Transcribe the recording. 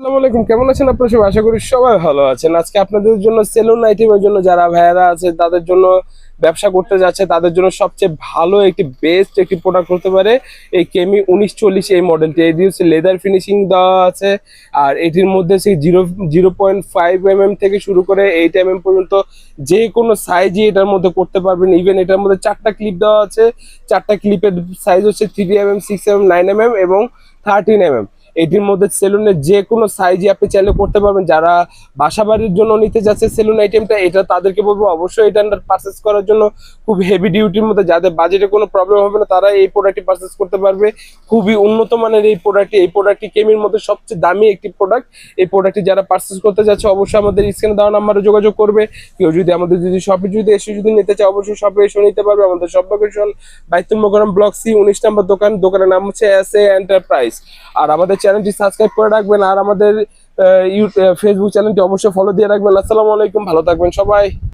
আসসালামু কেমন আছেন আপনারা সবাই? আশা করি সবাই ভালো আছেন। আজকে আপনাদের জন্য সেলুন আইটেমের জন্য যারা ভাইয়ারা আছে, তাদের জন্য ব্যবসা করতে যাচ্ছে, তাদের জন্য সবচেয়ে ভালো একটি বেস্ট একটি প্রোডাক্ট হতে পারে এই কেমি উনিশ চল্লিশ এই মডেলটি এটি হচ্ছে লেদার ফিনিশিং দেওয়া আছে, আর এটির মধ্যে সেই zero zero point five M M থেকে শুরু করে এইট এম এম পর্যন্ত যে কোনো সাইজই এটার মধ্যে করতে পারবেন। ইভেন এটার মধ্যে চারটা ক্লিপ দেওয়া আছে, চারটা ক্লিপের সাইজ হচ্ছে three M M six M M nine M M এবং থার্টিন এম এম এটির মধ্যে সেলুনের যে কোনো সাইজই আপনি চাইলে করতে পারবেন। যারা বাসা বাড়ির জন্য নিতে যাচ্ছে সেলুন আইটেমটা এটা তাদেরকে বলব অবশ্যই এটা পারচেস করার জন্য খুব হেভি ডিউটির মধ্যে যাদের বাজেটে কোনো প্রবলেম হবে না, তারা এই প্রোডাক্টটি পারচেস করতে পারবে। খুবই উন্নত মানের এই প্রোডাক্টটি এই প্রোডাক্টটি কেমির মধ্যে সবচেয়ে দামি একটি প্রোডাক্ট এই প্রোডাক্টটি যারা পারচেস করতে যাচ্ছে, অবশ্যই আমাদের স্ক্রিনে দেওয়া নাম্বারে যোগাযোগ করবে। কেউ যদি আমাদের যদি শপে যদি এসে যদি নিতে চায়, অবশ্যই শপে এসে নিতে পারবে। আমাদের শপ লোকেশন বাইতুম্বগ্রাম ব্লক সি উনিশ নম্বর দোকান। দোকানের নাম হচ্ছে এস এ এন্টারপ্রাইজ আর আমাদের চ্যানেলটি সাবস্ক্রাইব করে রাখবেন আর আমাদের ফেসবুক চ্যানেলটি অবশ্যই ফলো দিয়ে রাখবেন। আসসালামু আলাইকুম, ভালো থাকবেন সবাই।